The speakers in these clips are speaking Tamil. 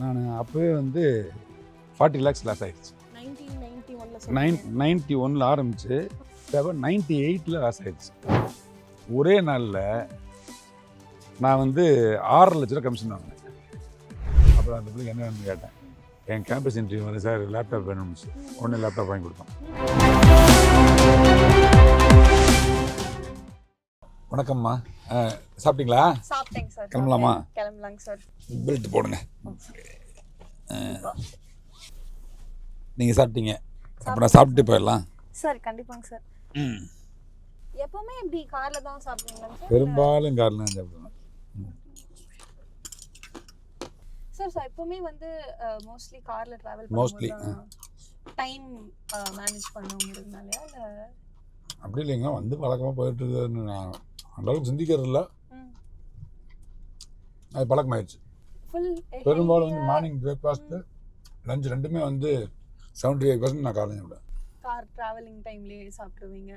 நான் அப்போவே வந்து ஃபார்ட்டி லேக்ஸ் லாஸ் ஒன்ல நைன் நைன்ட்டி ஒனில் ஆரம்பிச்சு இப்போ நைன்ட்டி எயிட்டில் லாஸ் ஆயிடுச்சு. ஒரே நாளில் நான் வந்து ஆறரை லட்ச ரூபா கமிஷன் வாங்கினேன். அப்புறம் அந்த பிள்ளைக்கு என்ன வேணும்னு கேட்டேன். என் கேம்பஸ் இன்டர்வியூ வந்து சார் லேப்டாப் வேணும்னு உடனே லேப்டாப் வாங்கி கொடுத்தோம் வணக்கம்மா. சாப்பிட்டீங்களா? சாப்பிட்டேங்க. கிளம்பலாமா? கிளம்பலாங்க சார். பெல்ட் போடுங்க. நீங்கள் சாப்பிட்டீங்க. அப்போ நான் சாப்பிட்டு போயிடலாம். சார் கண்டிப்பாங்க சார். ம். எப்பவுமே இப்படி கார்ல தான் சாப்பிடுவீங்களா சார்? பெரும்பாலும் காரில் தான் சாப்பிடுவேன். சார் ஸோ எப்பவுமே வந்து மோஸ்ட்லி கார்ல டிராவல் பண்ணும்போது டைம் மேனேஜ் பண்ணவங்கிறதுனாலயா இல்ல? அப்படி இல்லைங்க வந்து பழக்கமாக போயிட்டு இருக்குதுன்னு நான் அந்த அளவுக்கு சிந்திக்கிறது இல்லை அது பழக்கமாயிடுச்சு பெரும்பாலும் வந்து மார்னிங் பிரேக்ஃபாஸ்ட்டு லஞ்ச் ரெண்டுமே வந்து செவன்ட்டி ஃபைவ் பர்சன்ட் நான் காலையில் விடுவேன். கார் டிராவலிங் டைம்லயே சாப்பிடுவீங்க.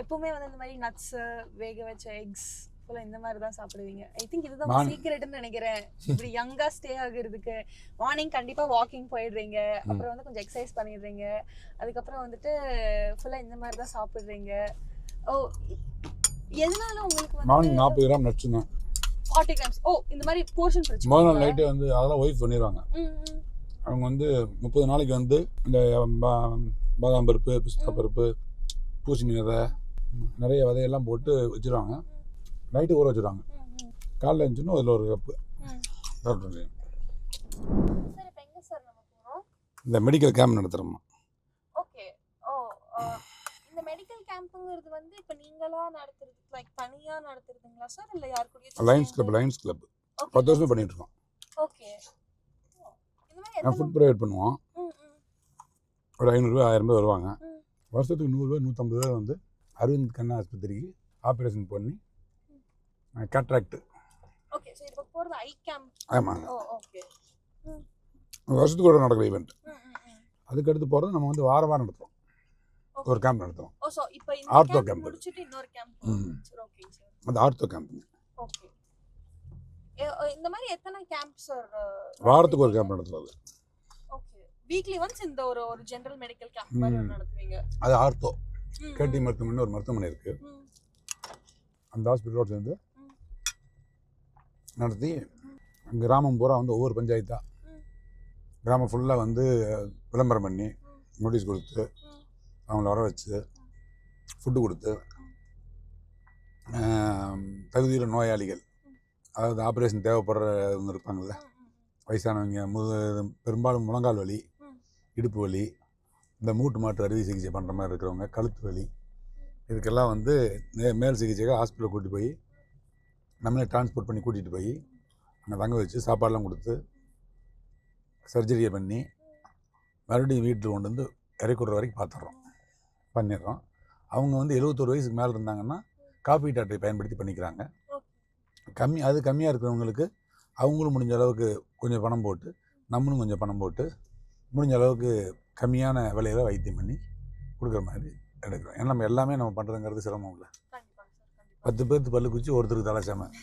எப்பவுமே வந்து இந்த மாதிரி நட்ஸ் வேக வச்ச எக்ஸ் ஃபுல்லாக இந்த மாதிரி தான் சாப்பிடுவீங்க. ஐ திங்க் இதுதான் சீக்ரெட்னு நினைக்கிறேன். இப்படி யங்கா ஸ்டே ஆகுறதுக்கு. மார்னிங் கண்டிப்பா வாக்கிங் போயிடுறீங்க. அப்புறம் வந்து கொஞ்சம் எக்ஸசைஸ் பண்ணிடுறீங்க. அதுக்கப்புறம் வந்துட்டு ஃபுல்லா இந்த மாதிரி தான் சாப்பிடுறீங்க. ஓ எதனால உங்களுக்கு மார்னிங் நாற்பது கிராம் நட்ஸ் தான். ஃபார்ட்டி கிராம்ஸ் ஓ இந்த மாதிரி போர்ஷன் பிரச்சனை முதல் நாள் நைட்டே வந்து அதெல்லாம் ஒய்ஃப் பண்ணிடுவாங்க. அவங்க வந்து முப்பது நாளைக்கு வந்து இந்த பாதாம் பருப்பு பிஸ்தா பருப்பு பூசணி விதை நிறைய விதையெல்லாம் போட்டு வச்சுருவாங்க. நைட்டு ஊற வச்சுருவாங்க. காலைல இருந்துச்சுன்னா அதில் ஒரு கப்பு போறோம்? இந்த மெடிக்கல் கேம்ப் நடத்துகிறோம் ஓகே ஓ அஹ், இந்த மெடிக்கல் கேம்ப்புங்கிறது வந்து இப்போ நீங்களா நடத்துறது லைக் தனியா நடத்துறதுங்களா சார் இல்ல யார் கூடயும் லயன்ஸ் கிளப் லயன்ஸ் கிளப் பத்து வருஷம் பண்ணிட்டு இருக்கோம். ஓகே நான் ஃபுட் ப்ரொவைட் பண்ணுவோம். ஒரு ஐநூறுரூவா ஆயிரம் பேர் வருவாங்க. வருஷத்துக்கு நூறுரூவா நூற்றம்பது ரூபா வந்து அரவிந்த் கண்ணா ஆஸ்பத்திரிக்கு ஆப்ரேஷன் பண்ணி கேட்ராக்ட் ஓகே ஸோ இப்போ போறது ஐ கேம்ப் ஆமாங்க வருஷத்துக்கு ஒரு நடக்கிற ஈவெண்ட். அதுக்கடுத்து போகிறது நம்ம வந்து வார வாரம் நடத்துகிறோம் Okay. ஒரு கேம்ப் இந்த Ortho கேம்ப் அந்த ஆர்த்தோ கேம்ப் இந்த மாதிரி எத்தனை கேம்ப் சார் வாரத்துக்கு ஒரு கேம்ப் நடத்துறது. வீக்லி ஒன்ஸ் இந்த ஒரு ஒரு ஜெனரல் மெடிக்கல் கேம்ப் மாதிரி நடத்துவீங்க. அது ஆர்த்தோ. கேடி மருத்துவமனை ஒரு மருத்துவமனை இருக்குது ம். அந்த ஹாஸ்பிட்டலோட சேர்ந்து. நடத்தி கிராமம் பூரா வந்து ஒவ்வொரு பஞ்சாயத்தா. ம். கிராமம் ஃபுல்லாக வந்து விளம்பரம் பண்ணி. நோட்டீஸ் கொடுத்து. அவங்கள வர வச்சு ஃபுட்டு கொடுத்து தகுதியில் நோயாளிகள். அதாவது ஆப்ரேஷன் தேவைப்படுறவங்க இருப்பாங்கள்ல வயசானவங்க முது பெரும்பாலும் முழங்கால் வலி இடுப்பு வலி இந்த மூட்டு மாற்று அறுவை சிகிச்சை பண்ணுற மாதிரி இருக்கிறவங்க கழுத்து வலி இதுக்கெல்லாம் வந்து மே- மேல் சிகிச்சைக்காக ஹாஸ்பிட்டலில் கூட்டிகிட்டு போய் நம்மளே டிரான்ஸ்போர்ட் பண்ணி கூட்டிகிட்டு போய் அங்கே தங்க வச்சு சாப்பாடெலாம் கொடுத்து சர்ஜரியை பண்ணி மறுபடியும் வீட்டில் கொண்டு வந்து இறக்குற வரைக்கும் பார்த்துட்றோம். பண்ணிடுறோம். அவங்க வந்து எழுபத்தொரு வயசுக்கு மேலே இருந்தாங்கன்னா காப்பீட்டு அட்டை பயன்படுத்தி பண்ணிக்கிறாங்க. கம்மி அது கம்மியாக இருக்கிறவங்களுக்கு அவங்களும் முடிஞ்ச அளவுக்கு கொஞ்சம் பணம் போட்டு நம்மளும் கொஞ்சம் பணம் போட்டு முடிஞ்ச அளவுக்கு கம்மியான விலையில வைத்தியம் பண்ணி கொடுக்குற மாதிரி எடுக்கிறோம். ஏன்னா நம்ம எல்லாமே நம்ம பண்ணுறதுங்கிறது சிரமம் இல்லை. பத்து பேர்த்து பல்லு குச்சி ஒருத்தருக்கு தலைச்சாம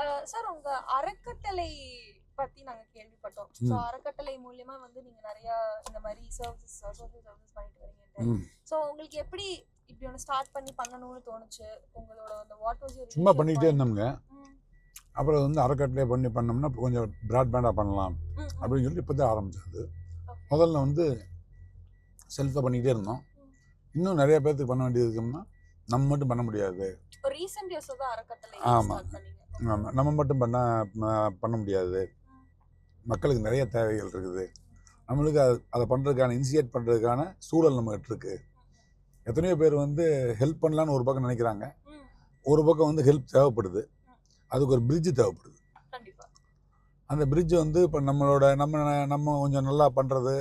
அஹ் சார் உங்க அறக்கட்டளை பத்தி நாங்க கேள்விப்பட்டோம். ஸோ அறக்கட்டளை மூலியமா வந்து நீங்க நிறைய இந்த மாதிரி சர்வீசஸ் சோஷியல் சர்வீஸ் பண்ணிட்டு வரீங்கன்ட்டு. ம். ஸோ உங்களுக்கு எப்படி இப்படி ஒன்று ஸ்டார்ட் பண்ணி பண்ணணும்னு தோணுச்சு? உங்களோட அந்த வாட் வாஸ் சும்மா பண்ணிக்கிட்டே இருந்தோம்ங்க. அப்புறம் வந்து அறக்கட்டளை பண்ணி பண்ணோம்னா கொஞ்சம் ப்ராட்பேண்டாக பண்ணலாம் அப்படின்னு சொல்லிட்டு இப்போ தான் ஆரம்பிச்சது முதல்ல வந்து செல்ஃபாக பண்ணிக்கிட்டே இருந்தோம். இன்னும் நிறைய பேர்த்துக்கு பண்ண வேண்டியது இருக்கும்னா நம்ம மட்டும் பண்ண முடியாது. ஒரு ரீசெண்ட் இயர்ஸ் தான் அறக்கட்டளை ஆமா. ஸ்டார்ட் பண்ணீங்க. ஆமா, நம்ம மட்டும் பண்ண பண்ண முடியாது. மக்களுக்கு நிறைய தேவைகள் இருக்குது. நம்மளுக்கு அது அதை பண்ணுறதுக்கான இனிஷியேட் பண்ணுறதுக்கான சூழல் நம்மகிட்ட இருக்குது எத்தனையோ பேர் வந்து ஹெல்ப் பண்ணலான்னு ஒரு பக்கம் நினைக்கிறாங்க. ஒரு பக்கம் வந்து ஹெல்ப் தேவைப்படுது. அதுக்கு ஒரு பிரிட்ஜ் தேவைப்படுது. அந்த பிரிட்ஜ் வந்து இப்போ நம்மளோட நம்ம நம்ம கொஞ்சம் நல்லா பண்ணுறது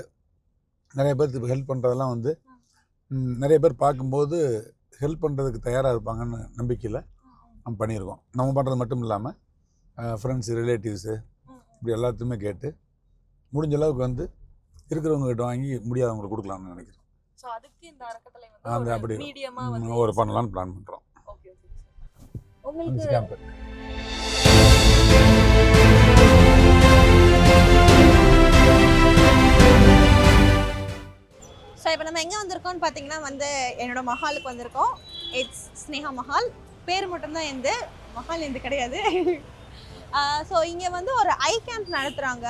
நிறைய இப்போ ஹெல்ப் பண்ணுறதெல்லாம் வந்து நிறைய பேர் பார்க்கும்போது ஹெல்ப் பண்ணுறதுக்கு தயாராக இருப்பாங்கன்னு நம்பிக்கையில் நம்ம பண்ணியிருக்கோம். நம்ம பண்ணுறது மட்டும் இல்லாமல் ஃப்ரெண்ட்ஸு ரிலேட்டிவ்ஸு. இப்படி எல்லாத்தையுமே கேட்டு முடிஞ்ச அளவுக்கு வந்து இருக்கிறவங்ககிட்ட வாங்கி முடியாதவங்களுக்கு கொடுக்கலாம்னு நினைக்கிறோம். அந்த அப்படி ஒரு பண்ணலாம்னு பிளான் பண்ணுறோம் ஸோ இப்போ நம்ம எங்கே வந்திருக்கோம்னு பார்த்தீங்கன்னா வந்து என்னோட மஹாலுக்கு வந்திருக்கோம். இட்ஸ் ஸ்னேகா மஹால் பேர் மட்டும்தான் எந்த மஹால் எந்த கிடையாது. ஸோ இங்கே வந்து ஒரு ஐ கேம்ப் நடத்துகிறாங்க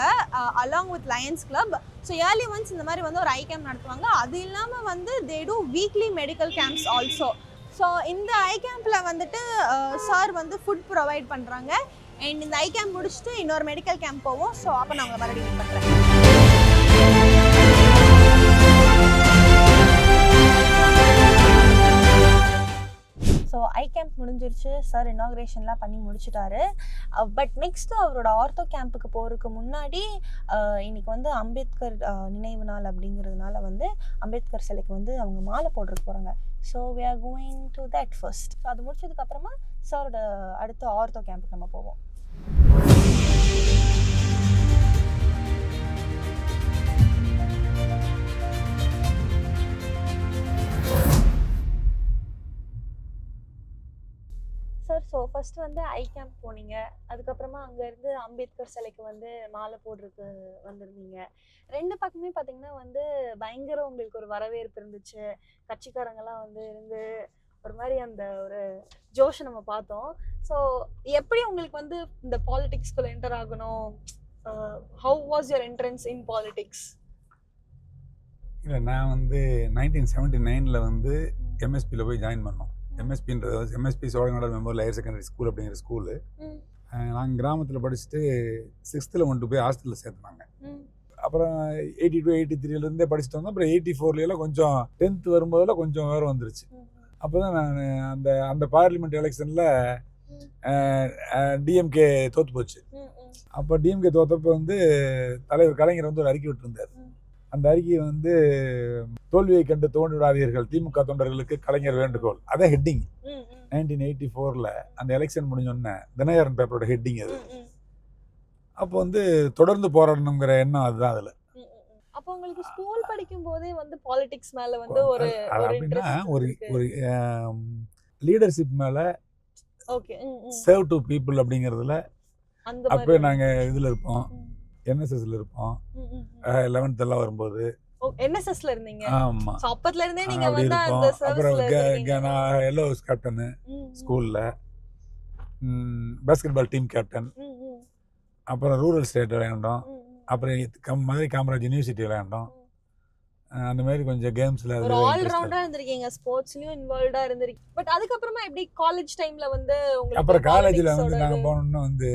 along with lions club so yearly once இந்த மாதிரி வந்து ஒரு ஐ கேம்ப் நடத்துவாங்க. அது இல்லாமல் வந்து they two weekly medical camps also so இந்த ஐ கேம்பில் வந்துட்டு சார் வந்து ஃபுட் ப்ரொவைட் பண்ணுறாங்க அண்ட் இந்த ஐ கேம்ப் முடிச்சுட்டு இன்னொரு மெடிக்கல் கேம்ப் போவோம். ஸோ அப்போ நான் உங்களை மறுபடியும் பண்ணுறேன் ஸோ ஐ கேம்ப் முடிஞ்சிருச்சு. சார் இனாக்ரேஷன்லாம் பண்ணி முடிச்சிட்டாரு. பட் uh, நெக்ஸ்ட் அவரோட ஆர்த்தோ கேம்புக்கு போகிறதுக்கு முன்னாடி இன்றைக்கி இன்னைக்கு வந்து அம்பேத்கர் uh, நினைவு நாள் அப்படிங்கிறதுனால வந்து அம்பேத்கர் சிலைக்கு வந்து அவங்க மாலை போட்டுருக்கு போகிறாங்க so we are going to that first so அது முடிச்சதுக்கப்புறமா சாரோட அடுத்த ஆர்த்தோ கேம்புக்கு நம்ம போவோம். ஃபர்ஸ்ட் வந்து ஐ கேம்ப் போனீங்க. அதுக்கப்புறமா அங்கேருந்து அம்பேத்கர் சிலைக்கு வந்து மாலை போடுறதுக்கு வந்திருந்தீங்க. ரெண்டு பக்கமே பார்த்தீங்கன்னா வந்து பயங்கர உங்களுக்கு ஒரு வரவேற்பு இருந்துச்சு. கட்சிக்காரங்கெல்லாம் வந்து இருந்து ஒரு மாதிரி அந்த ஒரு ஜோஷை நம்ம பார்த்தோம். ஸோ எப்படி உங்களுக்கு வந்து இந்த பாலிடிக்ஸ்குள்ள என்டர் ஆகணும்? How was your entrance in politics இல்லை நான் வந்து நைன்டீன் செவன்ட்டி நைனில் வந்து எம்எஸ்பியில் போய் ஜாயின் பண்ணோம். எம்எஸ்பின்றது MSP Cholanadu memorial higher secondary school அப்படிங்கிற ஸ்கூலு நாங்கள் கிராமத்தில் படிச்சுட்டு சிக்ஸ்த்தில் கொண்டு போய் ஹாஸ்டலில் சேர்த்துனாங்க. அப்புறம் எயிட்டி டூ எயிட்டி த்ரீலேருந்தே படிச்சுட்டு வந்தோம். அப்புறம் எயிட்டி ஃபோர்லாம் கொஞ்சம் டென்த் வரும்போதெல்லாம் கொஞ்சம் வேறு வந்துருச்சு. அப்போ தான் நான் அந்த அந்த பார்லிமெண்ட் எலெக்ஷனில் டிஎம்கே தோற்று போச்சு. அப்போ டிஎம்கே தோத்தப்போ வந்து தலைவர் கலைஞர் வந்து ஒரு அறிக்கை விட்டுருந்தார். அந்த அறிக்கையை வந்து தோல்வியை கண்டு தோண்டி விடாதீர்கள் திமுக தொண்டர்களுக்கு கலைஞர் வேண்டுகோள். அதான் ஹெட்டிங் நைன்டீன் எயிட்டி ஃபோரில் அந்த எலெக்ஷன் முடிஞ்சோடனே தினகரன் பேப்பரோட ஹெட்டிங் அது. அப்போ வந்து தொடர்ந்து போராடணுங்கிற எண்ணம் அதுதான் அதில். அப்போ உங்களுக்கு ஸ்கூல் படிக்கும் போதே வந்து பாலிடிக்ஸ் மேல வந்து ஒரு அப்படின்னா ஒரு. ஒரு லீடர்ஷிப் மேலே ஓகே சேவ் டு பீப்புள் அப்படிங்கிறதுல அப்போ நாங்கள் இதில் இருப்போம். என்எஸ்எஸ்ல இருப்போம். லெவன்த் எல்லாம் வரும்போது. என்எஸ்எஸ்ல இருந்தீங்க. ஆமாம் சோ அப்பத்துல இருந்தே நீங்க வந்து அந்த அப்புறம் நான் எல்லோ கேப்டனு ம், ம், ஸ்கூலில் பாஸ்கெட் பால் டீம் கேப்டன் அப்புறம் ரூரல் ஸ்டேட் விளையாண்டோம். அப்புறம் மதுரை காமராஜ் யூனிவர்சிட்டி விளையாண்டோம். அந்த மாதிரி கொஞ்சம் கேம்ஸில் ஒரு ஆல் ரவுண்டா இருந்திருக்கீங்க. ஸ்போர்ட்ஸ்லயும் இன்வால்வ்டா இருந்திருக்கீங்க. பட் அதுக்கப்புறமா எப்படி காலேஜ் டைம்ல வந்து உங்களுக்கு அப்புறம் காலேஜில் வந்து ஓட நாங்கள் போனோம்னா வந்து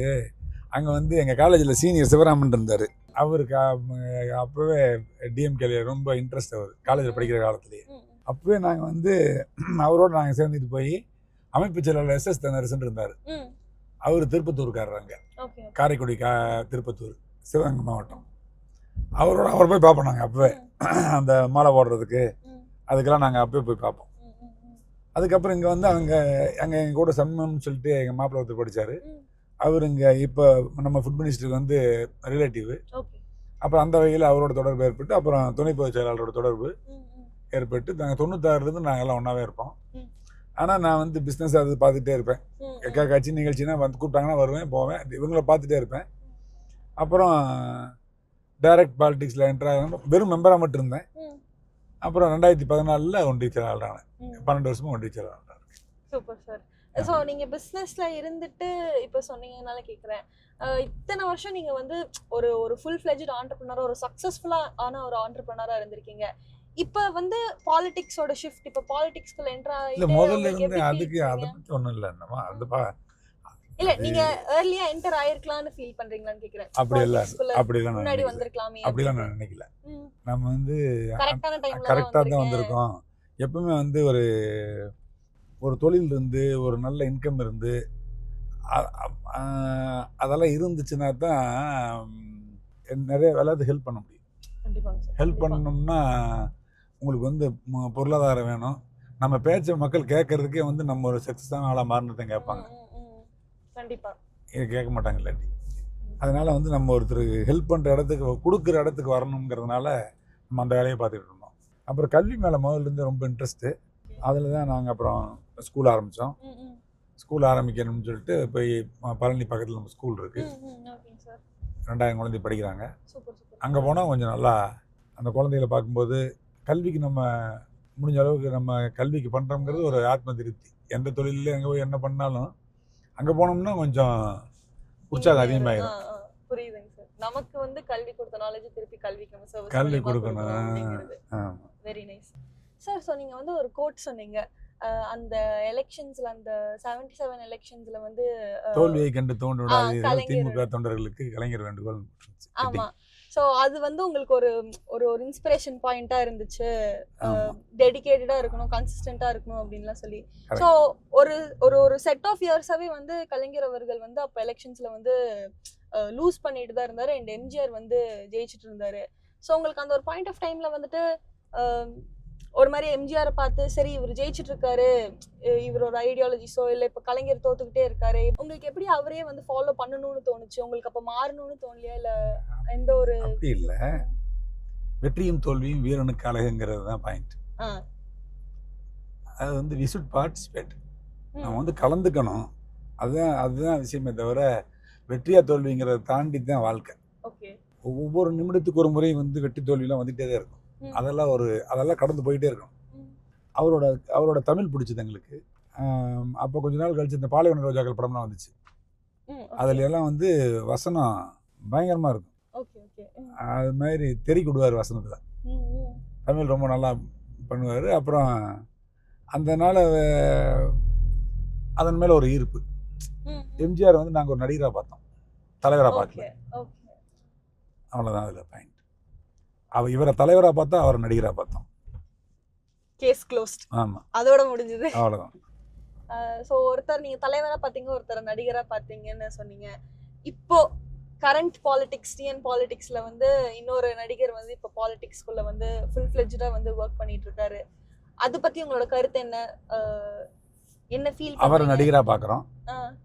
அங்கே வந்து எங்கள் காலேஜில் சீனியர் சிவராமன் இருந்தார். அவருக்கு அப்போவே டிஎம்கேல ரொம்ப இன்ட்ரெஸ்ட் அவர் காலேஜில் படிக்கிற காலத்துலேயே. அப்போவே நாங்கள் வந்து அவரோட நாங்கள் சேர்ந்துட்டு போய் அமைப்பு செயலாளர் எஸ்எஸ் தனரசன் இருந்தார். அவர் ஓகே. காரைக்குடி கா திருப்பத்தூர் சிவகங்கை மாவட்டம். அவரோட அவர் போய் பார்ப்போம் நாங்கள் அப்போவே. அந்த மாலை போடுறதுக்கு. அதுக்கெல்லாம் நாங்கள் அப்பவே போய் பார்ப்போம். அதுக்கப்புறம் இங்கே வந்து அவங்க அங்கே எங்கள் கூட சண்முகம்னு சொல்லிட்டு எங்கள் மாப்பிள்ளை ஒருத்தர் படித்தார் ம். அவர் இங்கே இப்போ நம்ம ஃபுட் மினிஸ்டருக்கு வந்து ரிலேட்டிவ் அப்புறம் அந்த வகையில் அவரோட தொடர்பு ஏற்பட்டு அப்புறம் துணை பொதுச் செயலாளரோட தொடர்பு. ஏற்பட்டு நாங்கள் தொண்ணூத்தாறுலேருந்து நாங்கள் எல்லாம் ஒன்றாவே இருப்போம். ஆனால் நான் வந்து பிஸ்னஸ் அது பார்த்துட்டே இருப்பேன். எக்கா கட்சி நிகழ்ச்சினா வந்து கூப்பிட்டாங்கன்னா வருவேன் போவேன் இவங்கள பார்த்துட்டே இருப்பேன் அப்புறம் டைரக்ட் பாலிடிக்ஸில் என்ட்ராக வெறும் மெம்பராக மட்டும் இருந்தேன் அப்புறம் ரெண்டாயிரத்தி பதினாலில் ஒன்றிய செயலாளரானேன். பன்னெண்டு வருஷமும் ஒன்றிய செயலாளர் சூப்பர் சார் ஸோ நீங்க பிஸ்னஸ்ல இருந்துட்டு இப்போ சொன்னீங்கனால கேட்குறேன் இத்தனை வருஷம் நீங்க வந்து ஒரு ஒரு ஃபுல் ஃபிளெஜ்ட் ஆண்டர்பிரினரா ஒரு சக்ஸஸ்ஃபுல்லா ஆன ஒரு ஆண்டர்பிரினரா இருந்திருக்கீங்க. இப்போ வந்து பாலிடிக்ஸோட ஷிஃப்ட் இப்போ பாலிடிக்ஸ்குள்ள என்ட்ரா இல்லை முதல்ல இருந்து அதுக்கு அதை பற்றி ஒன்றும் இல்லை. என்னமா அது பா இல்ல நீங்க ஏர்லியா என்டர் ஆயிருக்கலாம்னு ஃபீல் பண்றீங்களான்னு கேக்குறேன். அப்படி இல்லை. நான் முன்னாடி. வந்திருக்கலாமே அப்படிலாம் நான் நினைக்கல. நம்ம வந்து கரெக்டான டைம்ல கரெக்டாக தான் வந்திருக்கோம். எப்பவுமே வந்து ஒரு ஒரு தொழில் இருந்து ஒரு நல்ல இன்கம் இருந்து அதெல்லாம் இருந்துச்சுன்னா தான் நிறைய வேலையாவது ஹெல்ப் பண்ண முடியும். ஹெல்ப் பண்ணணும்னா உங்களுக்கு வந்து பொருளாதாரம் வேணும். நம்ம பேச்ச மக்கள் கேட்கறதுக்கே வந்து நம்ம ஒரு சக்ஸஸான ஆளாக மாறினதான் கேட்பாங்க. கண்டிப்பா. இது கேட்க மாட்டாங்க இல்லாட்டி. அதனால வந்து நம்ம ஒருத்தருக்கு ஹெல்ப் பண்ணுற இடத்துக்கு கொடுக்குற இடத்துக்கு வரணுங்கிறதுனால நம்ம அந்த வேலையை பார்த்துக்கிட்டு இருந்தோம். அப்புறம் கல்வி மேலே முதல்ல இருந்து ரொம்ப இன்ட்ரெஸ்ட்டு அதில் தான் நாங்கள் அப்புறம் ஸ்கூல் ஆரம்பித்தோம். ஸ்கூல் ஆரம்பிக்கணும்னு சொல்லிட்டு போய் பழனி பக்கத்தில் நம்ம ஸ்கூல் இருக்குது ரெண்டாயிரம் குழந்தை படிக்கிறாங்க. அங்கே போனால் கொஞ்சம் நல்லா அந்த குழந்தைகளை பார்க்கும்போது கல்விக்கு நம்ம முடிஞ்ச அளவுக்கு நம்ம கல்விக்கு பண்ணுறோங்கிறது ஒரு ஆத்ம திருப்தி. எந்த தொழிலில் எங்கே போய் என்ன பண்ணாலும் அங்கே போனோம்னா கொஞ்சம் உற்சாகம் ஆ, புரியுதுங்க சார். நமக்கு வந்து கல்வி கொடுத்த நாலேஜ் திருப்பி கல்விக்கு நம்ம கல்வி கொடுக்கணும். வெரி நைஸ் சார் ஸோ நீங்கள் வந்து ஒரு கோட் சொன்னீங்க. அந்த எலெக்ஷன்ஸ்ல அந்த செவன்டி செவன் எலெக்ஷன்ஸ்ல வந்து தோல்வியை கண்டு தோண்டு விடாது கலைஞர். திமுக தொண்டர்களுக்கு கலைஞர் வேண்டுகோள் ஆமா. ஸோ அது வந்து உங்களுக்கு ஒரு ஒரு ஒரு இன்ஸ்பிரேஷன் பாயிண்டா இருந்துச்சு. ஆமா. டெடிகேட்டடா இருக்கணும் கன்சிஸ்டண்டா இருக்கணும் அப்படின்லாம் சொல்லி. ஸோ ஒரு ஒரு ஒரு செட் ஆஃப் இயர்ஸாவே வந்து கலைஞர் அவர்கள் வந்து அப்போ எலெக்ஷன்ஸ்ல வந்து லூஸ் பண்ணிட்டு தான் இருந்தாரு. அண்ட் எம்ஜிஆர் வந்து ஜெயிச்சிட்டு இருந்தாரு. ஸோ உங்களுக்கு அந்த ஒரு பாயிண்ட் ஆஃப் டைம்ல வந்துட்டு ஒரு மாதிரி எம்ஜிஆரை பார்த்து சரி இவர் ஜெயிச்சிட்டு இருக்காரு இவரோட ஐடியாலஜிஸோ இல்லை இப்போ கலைஞர் தோத்துக்கிட்டே இருக்காரு உங்களுக்கு எப்படி அவரே வந்து ஃபாலோ பண்ணணும்னு தோணுச்சு? உங்களுக்கு அப்போ மாறணும்னு தோணலையா? இல்லை எந்த ஒரு அப்படி இல்லை. வெற்றியும் தோல்வியும் வீரனுக்கு அழகுங்கிறது தான் பாயிண்ட். அது வந்து வி சுட் பார்ட்டிசிபேட் நம்ம வந்து கலந்துக்கணும். அதுதான் அதுதான் விஷயமே தவிர வெற்றியா தோல்விங்கிறத தாண்டி தான் வாழ்க்கை. ஓகே. ஒவ்வொரு நிமிடத்துக்கு ஒரு முறை வந்து வெற்றி தோல்வியெல்லாம் வந்துகிட்டே தான் இருக்கும். அதெல்லாம் ஒரு அதெல்லாம் கடந்து போயிட்டே இருக்கும். அவரோட அவரோட தமிழ் பிடிச்சது எங்களுக்கு. அப்போ கொஞ்ச நாள் கழிச்சு இந்த பாலைவன ரோஜாக்கள் படம்லாம் வந்துச்சு. அதுல எல்லாம் வந்து வசனம் பயங்கரமா இருக்கும். அது மாதிரி தெறி விடுவார் வசனத்தில். தமிழ் ரொம்ப நல்லா பண்ணுவார். அப்புறம் அந்த நாள் அதன் மேலே ஒரு ஈர்ப்பு. எம்ஜிஆர் வந்து நாங்கள் ஒரு நடிகராக பார்த்தோம். தலைவராக பார்க்கல. அவ்வளோதான் அதில் பாயிண்ட் அவ இவரை தலைவராக பார்த்தா அவரை நடிகராக பார்த்தோம். கேஸ் க்ளோஸ்ட் ஆமாம் அதோட முடிஞ்சது. அவ்வளோதான் ஸோ ஒருத்தர் நீங்க தலைவரா பாத்தீங்க ஒருத்தர் நடிகரா பாத்தீங்கன்னு சொன்னீங்க. இப்போ கரண்ட் பாலிடிக்ஸ் டிஎன் பாலிடிக்ஸ்ல வந்து இன்னொரு நடிகர் வந்து இப்போ பாலிடிக்ஸ்குள்ள வந்து ஃபுல் ஃபிளெஜ்டா வந்து ஒர்க் பண்ணிட்டு இருக்காரு. அது பத்தி உங்களோட கருத்து என்ன? என்ன ஃபீல் அவரை நடிகராக பார்க்குறோம்.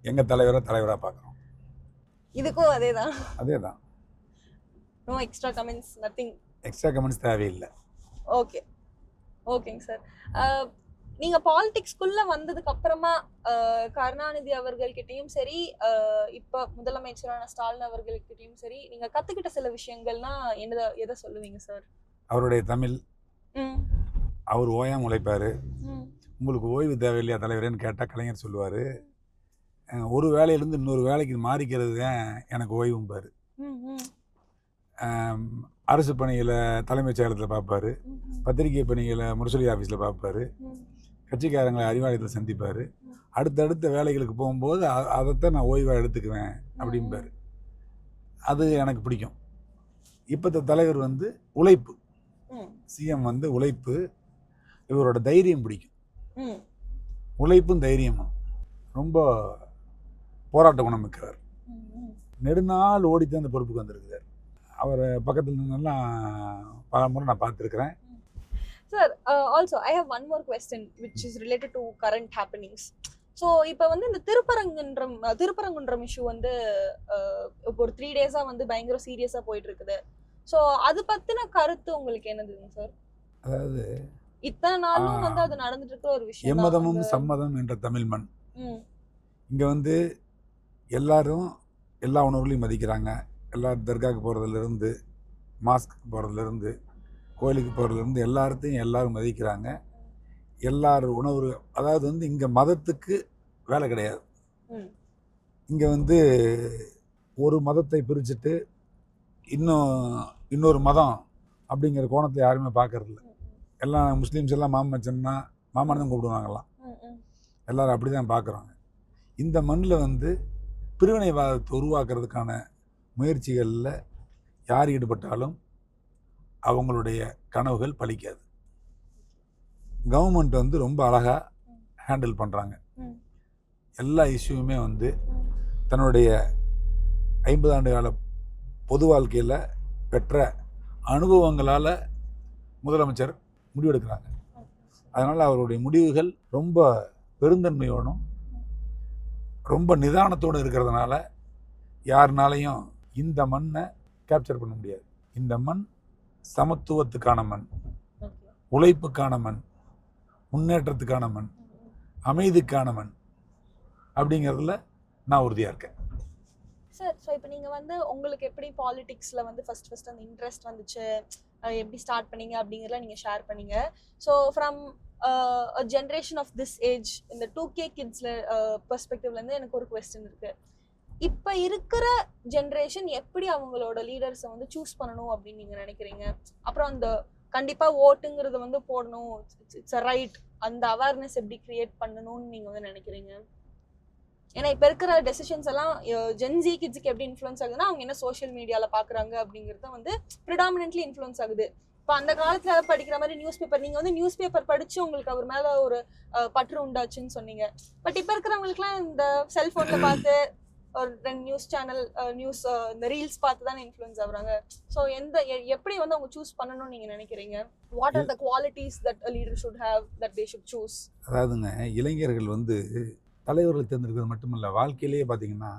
எங்கள் தலைவரை தலைவராக பார்க்குறோம். இதுக்கும் அதேதான். அதே தான் no extra comments nothing extra comments தேவையில்லை. ஓகே ஓகேங்க சார் நீங்க பாலிடிக்ஸ்குள்ள வந்ததுக்கு அப்புறமா அஹ், கருணாநிதி அவர்கள்கிட்டயும் சரி அஹ், இப்ப முதலமைச்சரான ஸ்டாலின் அவர்கள்கிட்டயும் சரி நீங்க கத்துக்கிட்ட சில விஷயங்கள்னா என்னத எதை சொல்லுவீங்க சார் அவருடைய தமிழ். அவர் ஓயாம உழைப்பார். உங்களுக்கு ஓய்வு தேவையில்லையா தலைவரேன்னு கேட்டால் கலைஞர் சொல்லுவார். ஒரு வேலையிலேருந்து இன்னொரு வேலைக்கு மாறிக்கிறது தான் எனக்கு ஓய்வும்பார். அரசு பணிகளை தலைமைச் செயலகத்தில் பார்ப்பாரு. பத்திரிகை பணிகளை முரசொலி ஆஃபீஸில் பார்ப்பாரு. கட்சிக்காரங்களை அறிவாலயத்தில் சந்திப்பார். அடுத்தடுத்த வேலைகளுக்கு போகும்போது அதைத்தான் நான் ஓய்வாக எடுத்துக்குவேன் அப்படிம்பார். அது எனக்கு பிடிக்கும். இப்போத்த தலைவர் வந்து உழைப்பு. சிஎம் வந்து உழைப்பு. இவரோட தைரியம் பிடிக்கும். உழைப்பும் தைரியமும். ரொம்ப போராட்ட குணம் மிக்கவர். நெடுநாள் ஓடித்தான் அந்த பொறுப்புக்கு வந்திருக்கு. அவரை பக்கத்தில் நின்னெல்லாம் பல முறை நான் பார்த்துருக்குறேன். Sir also I have one more question which is related to current happenings so இப்போ வந்து இந்த திருப்பரங்குன்றம் திருப்பரங்குன்றம் இஷ்யூ வந்து இப்போ ஒரு த்ரீ டேஸாக வந்து பயங்கர சீரியஸாக போயிட்டு இருக்குது ஸோ அது பற்றின கருத்து உங்களுக்கு என்னதுங்க சார் அதாவது இத்தனை நாளும். வந்து அது நடந்துட்டு இருக்கிற ஒரு விஷயம் எம்மதமும் சம்மதம் என்ற தமிழ் மண். இங்கே வந்து எல்லாரும் எல்லா உணவுகளையும் மதிக்கிறாங்க. எல்லா தர்காவுக்கு போகிறதுலேருந்து மாஸ்க்கு போகிறதுலேருந்து கோயிலுக்கு போகிறதுலேருந்து எல்லாத்தையும் எல்லாரும் மதிக்கிறாங்க. எல்லார் உணவு அதாவது வந்து இங்கே மதத்துக்கு வேலை கிடையாது. இங்கே வந்து ஒரு மதத்தை பிரிச்சுட்டு இன்னும் இன்னொரு மதம் அப்படிங்கிற கோணத்தை யாருமே பார்க்கறதில்ல எல்லாம் முஸ்லீம்ஸ் எல்லாம் மாமச்சன்னா மாமன்னு தான் கூப்பிடுவாங்கலாம் எல்லாரும் அப்படி தான் பார்க்குறாங்க இந்த மண்ணில் வந்து பிரிவினைவாதத்தை உருவாக்குறதுக்கான முயற்சிகளில் யார் ஈடுபட்டாலும் அவங்களுடைய கனவுகள் பலிக்காது. கவர்மெண்ட் வந்து ரொம்ப அழகாக ஹேண்டில் பண்ணுறாங்க எல்லா இஷ்யூவுமே வந்து. தன்னுடைய ஐம்பது ஆண்டு கால பொது வாழ்க்கையில் பெற்ற அனுபவங்களால் முதலமைச்சர் முடிவெடுக்கிறாங்க. அதனால் அவருடைய முடிவுகள் ரொம்ப பெருந்தன்மையோடும் ரொம்ப நிதானத்தோடு இருக்கிறதுனால யாருனாலையும் இந்த மண்ணை கேப்சர் பண்ண முடியாது. இந்த மண் சமத்துவத்துக்கான மண் உழைப்புக்கான மண் முன்னேற்றத்துக்கான மண் அமைதிக்கான மண் அப்படிங்கிறதுல நான் உறுதியாக இருக்கேன். சார் ஸோ இப்போ நீங்கள் வந்து உங்களுக்கு எப்படி பாலிடிக்ஸில் வந்து ஃபர்ஸ்ட் ஃபர்ஸ்ட் அந்த இன்ட்ரெஸ்ட் வந்துச்சு? எப்படி ஸ்டார்ட் பண்ணீங்க அப்படிங்கிறத நீங்கள் ஷேர் பண்ணீங்க. So from generation of this age இந்த டூ கே கிட்ஸில் பெர்ஸ்பெக்டிவ்லேருந்து எனக்கு ஒரு கொஸ்டின் இருக்குது இப்போ இருக்கிற ஜென்ரேஷன் எப்படி அவங்களோட லீடர்ஸை வந்து சூஸ் பண்ணணும் அப்படின்னு நீங்கள் நினைக்கிறீங்க? அப்புறம் அந்த கண்டிப்பாக ஓட்டுங்கிறத வந்து போடணும். இட்ஸ் ரைட் அந்த அவேர்னஸ் எப்படி கிரியேட் பண்ணணும்னு நீங்கள் வந்து நினைக்கிறீங்க? ஏன்னா இப்போ இருக்கிற டெசிஷன்ஸ் எல்லாம் ஜென்ஜி கிட்ஸுக்கு எப்படி இன்ஃப்ளூன்ஸ் ஆகுதுன்னா அவங்க என்ன சோஷியல் மீடியாவில் பார்க்குறாங்க அப்படிங்கிறது வந்து ப்ரிடாமினென்ட்லி இன்ஃப்ளூயன்ஸ் ஆகுது. இப்போ அந்த காலத்தில் படிக்கிற மாதிரி நியூஸ் பேப்பர் நீங்கள் வந்து நியூஸ் பேப்பர் படித்து உங்களுக்கு அவர் மேலே ஒரு பற்று உண்டாச்சுன்னு சொன்னீங்க. பட் இப்போ இருக்கிறவங்களுக்குலாம் இந்த செல்ஃபோனில் பார்த்து ஒரு ரெண்டு நியூஸ் சேனல் நியூஸ் இந்த ரீல்ஸ் பார்த்து தான் இன்ஃப்ளூயன்ஸ் ஆகுறாங்க. ஸோ எந்த எப்படி வந்து அவங்க சூஸ் பண்ணணும்னு நீங்கள் நினைக்கிறீங்க? What are the qualities that leader should have that they should choose அதாவதுங்க இளைஞர்கள் வந்து தலைவர்களை தேர்ந்தெடுக்கிறது மட்டுமல்ல வாழ்க்கையிலேயே பார்த்தீங்கன்னா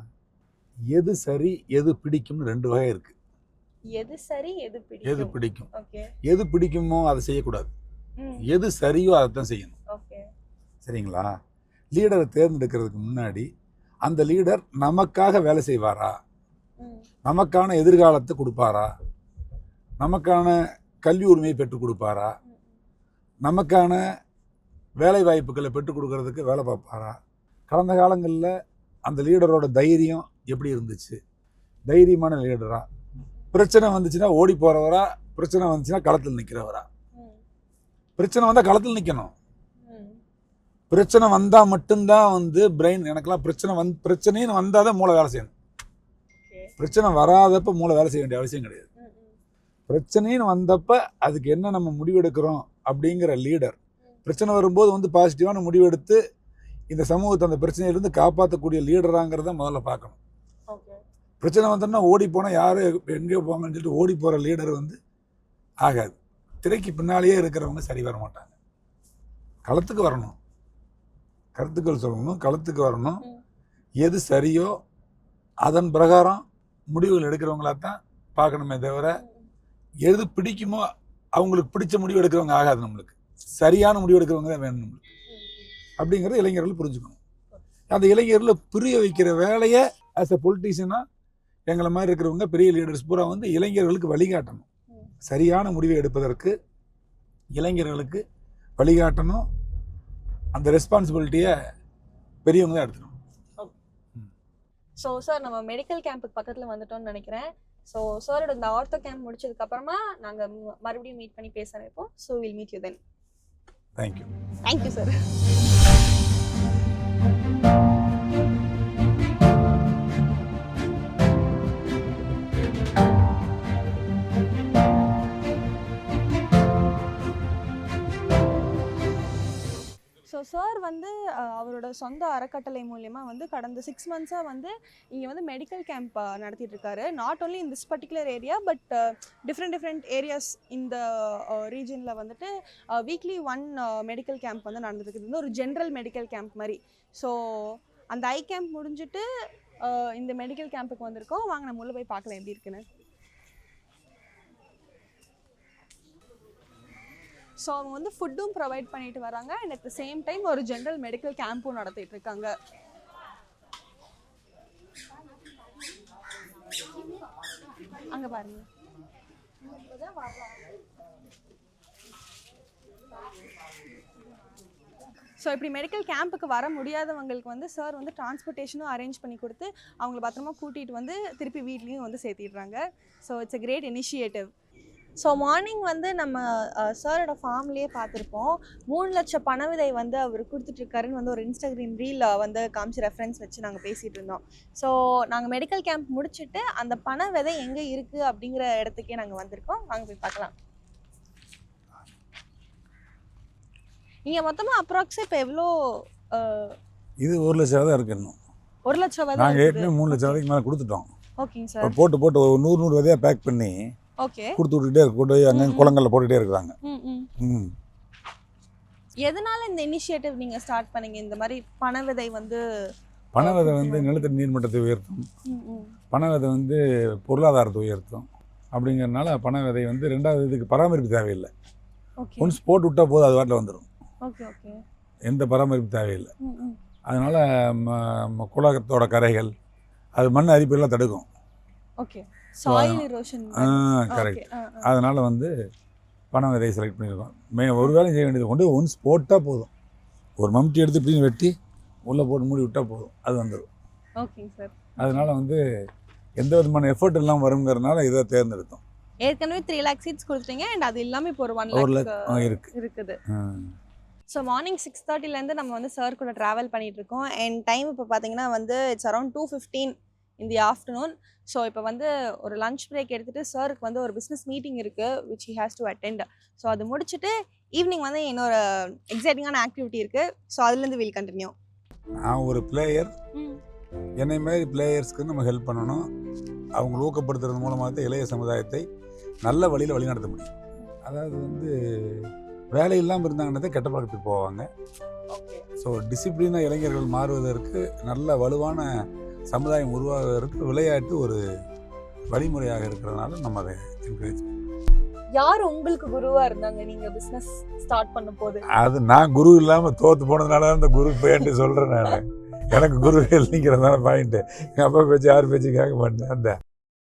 எது சரி எது பிடிக்கும்னு ரெண்டு வகை இருக்குது எது சரி எது எது பிடிக்கும்? பிடிக்கும் ஓகே எது பிடிக்குமோ அதை செய்யக்கூடாது. எது சரியோ அதை தான் செய்யணும். ஓகே சரிங்களா? லீடரை தேர்ந்தெடுக்கிறதுக்கு முன்னாடி அந்த லீடர் நமக்காக வேலை செய்வாரா? நமக்கான எதிர்காலத்தை கொடுப்பாரா? நமக்கான கல்வி உரிமையை பெற்றுக் கொடுப்பாரா? நமக்கான வேலை வாய்ப்புகளை பெற்றுக் கொடுக்கறதுக்கு வேலை பார்ப்பாரா? கடந்த காலங்களில் அந்த லீடரோட தைரியம் எப்படி இருந்துச்சு? தைரியமான லீடரா? பிரச்சனை வந்துச்சுன்னா ஓடி போகிறவரா பிரச்சனை வந்துச்சுன்னா களத்தில் நிற்கிறவரா பிரச்சனை வந்தால் களத்தில் நிற்கணும். பிரச்சனை வந்தால் மட்டும்தான் வந்து பிரெயின் எனக்கெல்லாம் பிரச்சனை வந் பிரச்சனைன்னு வந்தால் தான் மூளை வேலை செய்யணும். பிரச்சனை வராதப்ப மூளை வேலை செய்ய வேண்டிய அவசியம் கிடையாது. பிரச்சனைன்னு வந்தப்ப அதுக்கு என்ன நம்ம முடிவெடுக்கிறோம் அப்படிங்கிற லீடர் பிரச்சனை வரும்போது வந்து பாசிட்டிவான முடிவெடுத்து இந்த சமூகத்தை அந்த பிரச்சனையிலிருந்து காப்பாற்றக்கூடிய லீடராங்கிறத முதல்ல பார்க்கணும். பிரச்சனை வந்தோம்னா ஓடி போனால் யாரும் எங்கேயோ போங்கன்னு சொல்லிட்டு ஓடி போகிற லீடர் வந்து ஆகாது. திரைக்கு பின்னாலேயே இருக்கிறவங்க சரி வர மாட்டாங்க. களத்துக்கு வரணும். கருத்துக்கள் சொல்லணும் களத்துக்கு வரணும். எது சரியோ அதன் பிரகாரம் முடிவுகள் எடுக்கிறவங்களா தான் பார்க்கணுமே தவிர எது பிடிக்குமோ அவங்களுக்கு பிடிச்ச முடிவு எடுக்கிறவங்க ஆகாது நம்மளுக்கு. சரியான முடிவு எடுக்கிறவங்க தான் வேணும் நம்மளுக்கு. அப்படிங்கிறத இளைஞர்கள் புரிஞ்சுக்கணும். அந்த இளைஞர்களை புரிய வைக்கிற வேலையை ஆஸ் எ பொலிட்டீஷியனாக எங்களை மாதிரி இருக்கிறவங்க பெரிய லீடர்ஸ் பூரா வந்து இளைஞர்களுக்கு வழிகாட்டணும். சரியான முடிவை எடுப்பதற்கு இளைஞர்களுக்கு வழிகாட்டணும். அந்த ரெஸ்பான்சிபிலிட்டியை பெரியவங்க தான் எடுத்துக்கணும். ஸோ சார் நம்ம மெடிக்கல் கேம்புக்கு பக்கத்தில் வந்துட்டோம்னு நினைக்கிறேன். ஸோ சாரோட இந்த ஆர்த்தோ கேம்ப் முடிச்சதுக்கு அப்புறமா நாங்கள் மறுபடியும் மீட் பண்ணி பேச நினைப்போம் so will meet you then thank you thank you sir வந்து அவரோட சொந்த அறக்கட்டளை மூலியமாக வந்து கடந்த சிக்ஸ் மந்த்ஸாக வந்து இங்கே வந்து மெடிக்கல் கேம்ப் நடத்திட்டு இருக்காரு not only in this particular area but different different areas இந்த ரீஜனில் வந்துட்டு வீக்லி ஒன் மெடிக்கல் கேம்ப் வந்து நடந்துருக்குது வந்து ஒரு ஜென்ரல் மெடிக்கல் கேம்ப் மாதிரி. ஸோ அந்த ஐ கேம்ப் முடிஞ்சுட்டு இந்த மெடிக்கல் கேம்புக்கு வந்திருக்கோம். வாங்க நம்ம உள்ள போய் பார்க்கலாம் எப்படி இருக்குன்னு. ஸோ அவங்க வந்து ஃபுட்டும் ப்ரொவைட் பண்ணிட்டு வராங்க. And at the same time ஒரு ஜென்ரல் மெடிக்கல் கேம்பும் நடத்திட்டு இருக்காங்க. அங்க பாருங்க. ஸோ இப்படி மெடிக்கல் கேம்புக்கு வர முடியாதவங்களுக்கு வந்து சார் வந்து டிரான்ஸ்போர்ட்டேஷனும் அரேஞ்ச் பண்ணி கொடுத்து அவங்கள பத்திரமா கூட்டிகிட்டு வந்து திருப்பி வீட்லேயும் வந்து சேர்த்திடுறாங்க. So it's a great initiative so morning வந்து நம்ம சாரோட ஃபார்ம்லேயே பார்த்துருப்போம். மூணு லட்சம் பண விதை வந்து அவர் கொடுத்துட்ருக்காருன்னு வந்து ஒரு இன்ஸ்டாகிராம் ரீல் வந்து காமிச்சு ரெஃபரன்ஸ் வச்சு நாங்கள் பேசிகிட்டு இருந்தோம். ஸோ நாங்கள் மெடிக்கல் கேம்ப் முடிச்சுட்டு அந்த பண விதை எங்கே இருக்குது அப்படிங்கிற இடத்துக்கே நாங்கள் வந்திருக்கோம். வாங்க போய் பார்க்கலாம். இங்கே மொத்தமாக அப்ராக்ஸாக இப்போ எவ்வளோ இது ஒரு லட்சம் தான் இருக்கு இன்னும். ஒரு லட்சம் நாங்கள். ஏற்கனவே மூணு லட்சம் வரைக்கும் மேலே கொடுத்துட்டோம். ஓகேங்க சார் போட்டு போட்டு ஒரு நூறு நூறு விதையாக பேக் பண்ணி கொடுத்து விட்டுட்டே இருக்கு. கொண்டு போய் அங்கே. குளங்களில் போட்டுகிட்டே இருக்கிறாங்க. ம் ம். எதனால இந்த இனிஷியேட்டிவ் நீங்கள் ஸ்டார்ட் பண்ணீங்க? இந்த மாதிரி பண விதை வந்து பண விதை வந்து நிலத்தடி நீர்மட்டத்தை உயர்த்தும். பண விதை வந்து பொருளாதாரத்தை உயர்த்தும். அப்படிங்கிறதுனால பண விதை வந்து ரெண்டாவது இதுக்கு பராமரிப்பு தேவையில்லை. ஒன்ஸ் போட்டு விட்டா போதும் அது வாட்டில் வந்துடும் எந்த பராமரிப்பு தேவையில்லை. அதனால் குளத்தோட கரைகள் அது மண் அரிப்பெல்லாம் தடுக்கும். ஓகே. கரெக்ட் அதனால் வந்து பணம் விதையை செலக்ட் பண்ணியிருக்கோம். மே ஒரு வேலையும் செய்ய வேண்டியது கொண்டு ஒன்ஸ் போட்டால் போதும். ஒரு மம்டி எடுத்து இப்படின்னு வெட்டி உள்ளே போட்டு மூடி விட்டால் போதும். அது வந்துடும் ஓகேங்க சார். அதனால் வந்து எந்த விதமான எஃபர்ட் எல்லாம் வருங்கிறதுனால இதை தேர்ந்தெடுத்தோம். ஏற்கனவே த்ரீ லேக் சீட்ஸ் கொடுத்துட்டீங்க அண்ட் அது இல்லாமல் இப்போ ஒரு ஒன் லேக் லேக் இருக்குது. ஸோ மார்னிங் சிக்ஸ் தேர்ட்டிலேருந்து நம்ம வந்து சார் கூட ட்ராவல் பண்ணிட்டு இருக்கோம். அண்ட் டைம் இப்போ பார்த்தீங்கன்னா வந்து it's around two fifteen in the afternoon so இப்போ வந்து ஒரு லஞ்ச் பிரேக் எடுத்துகிட்டு சாருக்கு வந்து ஒரு பிஸ்னஸ் மீட்டிங் இருக்குது which he has to attend so அது முடிச்சுட்டு ஈவினிங் வந்து இன்னொரு எக்ஸைட்டிங்கான ஆக்டிவிட்டி இருக்குது ஸோ அதுலேருந்து வில் கண்டினியூ நான் ஒரு பிளேயர் என்னை மாதிரி பிளேயர்ஸ்க்கு நம்ம ஹெல்ப் பண்ணணும். அவங்களை ஊக்கப்படுத்துறது மூலமாக தான் இளைய சமுதாயத்தை நல்ல வழியில் வழிநடத்த முடியும். அதாவது வந்து வேலை இல்லாமல் இருந்தாங்கன்னா தான் கெட்ட பழக்கத்துக்கு போவாங்க. ஸோ டிசிப்ளினாக இளைஞர்கள் மாறுவதற்கு நல்ல வலுவான சமுதாயம் உருவாகுவதற்கு விளையாட்டு ஒரு வழிமுறையாக இருக்கிறதுனால நம்ம அதை என்கரேஜ் யார் உங்களுக்கு குருவா இருந்தாங்க நீங்க பிசினஸ் ஸ்டார்ட் பண்ணும் போது அது நான் குரு இல்லாமல் தோற்று போனதுனால தான் இந்த குரு பேன்ட்டு சொல்கிறேன் நான். எனக்கு குரு இல்லைங்கிறதான பாயிண்ட்டு எங்கள் அப்பா பேச்சு யார் பேச்சு கேட்க மாட்டேன். அந்த